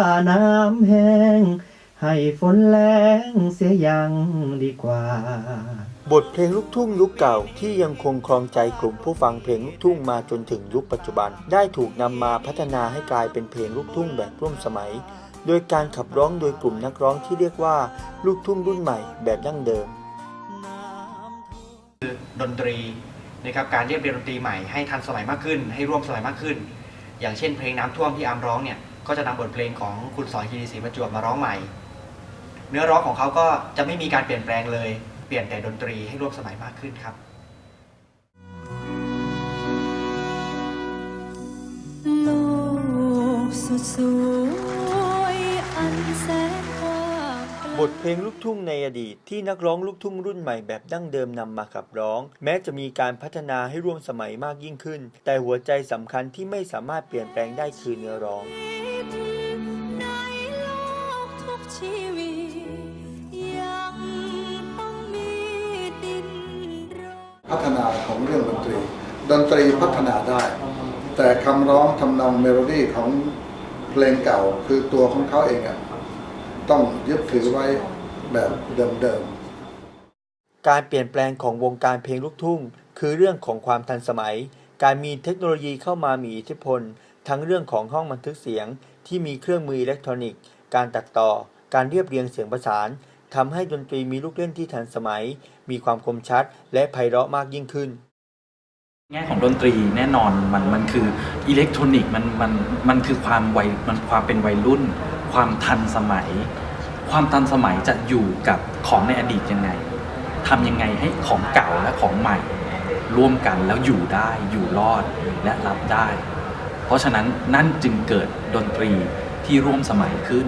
ำแห้ง ให้ฝนแรงเสียยังดีกว่า บทเพลงลูกทุ่งยุคเก่าที่ยังคงครองใจกลุ่มผู้ฟังเพลงลูกทุ่งมาจนถึงยุคปัจจุบัน ได้ถูกนำมาพัฒนาให้กลายเป็นเพลงลูกทุ่งแบบร่วมสมัย โดยการขับร้องโดยกลุ่มนักร้องที่เรียกว่าลูกทุ่งรุ่นใหม่แบบดั้งเดิมดนตรีนะครับการเรียบเรียงดนตรีใหม่ให้ทันสมัยมากขึ้น ให้ร่วมสมัยมากขึ้น อย่างเช่นเพลงน้ำท่วมที่อาร์มร้องเนี่ย ก็จะนำบทเพลงของคุณสอนคีรีศรีประจวบมาร้องใหม่ เนื้อร้องของเขาก็จะไม่มีการเปลี่ยนแปลงเลย เปลี่ยนแต่ดนตรีให้ร่วมสมัยมากขึ้นครับโลกสุดสวยอันแสนกว้างไกลบทเพลงลูกทุ่งในอดีตที่นักร้องลูกทุ่งรุ่นใหม่แบบดั้งเดิมนำมาขับร้อง แม้จะมีการพัฒนาให้ร่วมสมัยมากยิ่งขึ้น แต่หัวใจสำคัญที่ไม่สามารถเปลี่ยนแปลงได้คือเนื้อร้อง พัฒนาของเรื่องดนตรี ดนตรีพัฒนาได้ แต่คำร้องทำนองเมโลดี้ของเพลงเก่าคือตัวของเขาเองอะต้องยึดถือไว้แบบเดิมๆ การเปลี่ยนแปลงของวงการเพลงลูกทุ่ง คือเรื่องของความทันสมัย การมีเทคโนโลยีเข้ามามีอิทธิพล ทั้งเรื่องของห้องบันทึกเสียงที่มีเครื่องมืออิเล็กทรอนิกส์ การตัดต่อ การเรียบเรียงเสียงประสาน ทำให้ดนตรีมีลูกเล่นที่ทันสมัย มีความคมชัด และไพเราะมากยิ่งขึ้น แง่ของดนตรีแน่นอนมันมันคืออิเล็กทรอนิกส์มันมันมันคือความวัยมันความเป็นวัยรุ่น ความทันสมัย ความทันสมัยจะอยู่กับของในอดีตยังไงทำยังไงให้ของเก่าและของใหม่ ร่วมกันแล้วอยู่ได้อยู่รอดและรับได้ เพราะฉะนั้นนั่นจึงเกิดดนตรีที่ร่วมสมัยขึ้น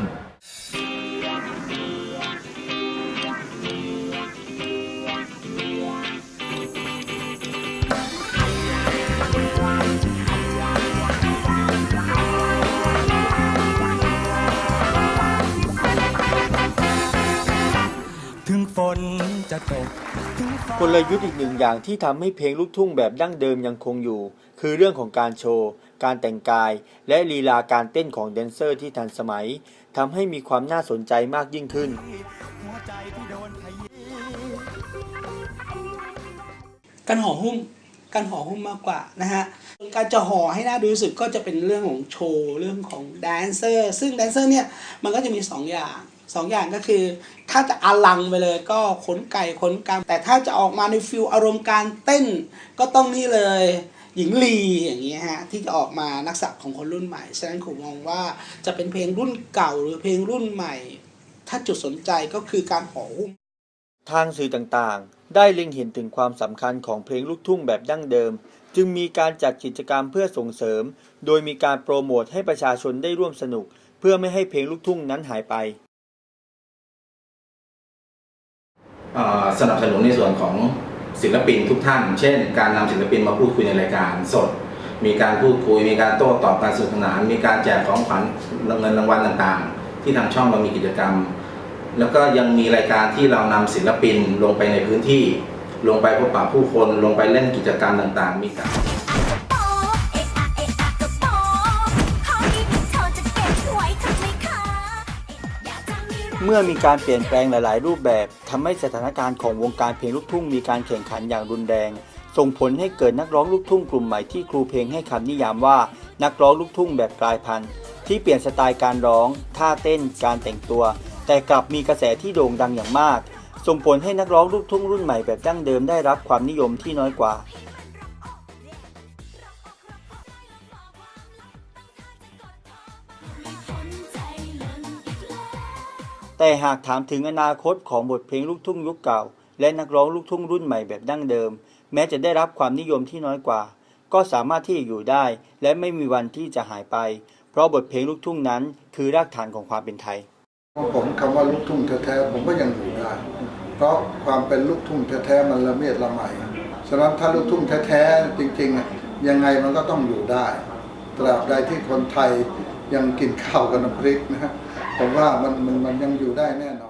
ถึงฝนจะตกถึงฟ้ากลยุทธ์อีกหนึ่งอย่างที่ทำให้เพลงลูกทุ่งแบบดั้งเดิมยังคงอยู่ คือเรื่องของการโชว์ การแต่งกาย และลีลาการเต้นของแดนเซอร์ที่ทันสมัยทำให้มีความน่าสนใจมากยิ่งขึ้นหัวใจที่โดนขยี้การห่อหุ้มการห่อหุ้มมากกว่านะฮะการจะห่อให้น่าดูรู้สึกก็จะเป็นเรื่องของโชว์เรื่องของแดนเซอร์ ซึ่งแดนเซอร์เนี่ยมันก็จะมีสองอย่าง สองอย่างก็คือ ถ้าจะอลังไปเลยก็ขนไก่ขนกางแต่ถ้าจะออกมาในฟิลอารมณ์การเต้น ก็ต้องนี่เลย หญิงลีอย่างเงี้ฮะที่จะออกมานักสักของคนรุ่นใหม่ ฉะนั้นผมมองว่าจะเป็นเพลงรุ่นเก่าหรือเพลงรุ่นใหม่ ถ้าจุดสนใจก็คือการห่อหุ้มทางสื่อต่างๆ ได้เล็งเห็นถึงความสำคัญของเพลงลูกทุ่งแบบดั้งเดิม จึงมีการจัดกิจกรรมเพื่อส่งเสริม โดยมีการโปรโมทให้ประชาชนได้ร่วมสนุก เพื่อไม่ให้เพลงลูกทุ่งนั้นหายไป สนับสนุนในส่วนของศิลปินทุกท่าน เช่น การนำศิลปินมาพูดคุยในรายการสด มีการพูดคุย มีการโต้ตอบการสนุกสนาน มีการแจกของขวัญเงินรางวัลต่างๆ ที่ทางช่องเรามีกิจกรรม แล้วก็ยังมีรายการที่เรานำศิลปินลงไปในพื้นที่ ลงไปพบปะผู้คน ลงไปเล่นกิจกรรมต่างๆ มีการ เมื่อมีการเปลี่ยนแปลงหลาย ๆ รูปแบบทำให้สถานการณ์ของวงการเพลงลูกทุ่งมีการแข่งขันอย่างรุนแรง ส่งผลให้เกิดนักร้องลูกทุ่งกลุ่มใหม่ที่ครูเพลงให้คำนิยามว่า นักร้องลูกทุ่งแบบกลายพันธุ์ ที่เปลี่ยนสไตล์การร้อง ท่าเต้น การแต่งตัว แต่กลับมีกระแสที่โด่งดังอย่างมาก ส่งผลให้นักร้องลูกทุ่งรุ่นใหม่แบบดั้งเดิมได้รับความนิยมที่น้อยกว่า แต่หากถามถึงอนาคตของบทเพลงลูกทุ่งยุคเก่า และนักร้องลูกทุ่งรุ่นใหม่แบบดั้งเดิม แม้จะได้รับความนิยมที่น้อยกว่า ก็สามารถที่จะอยู่ได้ และไม่มีวันที่จะหายไป เพราะบทเพลงลูกทุ่งนั้น คือรากฐานของความเป็นไทยผมคำว่าลูกทุ่งแท้ๆผมก็ยังอยู่ได้ เพราะความเป็นลูกทุ่งแท้ๆมันละเมียดละไมฉะนั้นถ้าลูกทุ่งแท้ๆจริงๆยังไงมันก็ต้องอยู่ได้ตราบใดที่คนไทยยังกินข้าวกับน้ำพริกนะฮะ ผมว่ามันมันมันยังอยู่ได้แน่นอน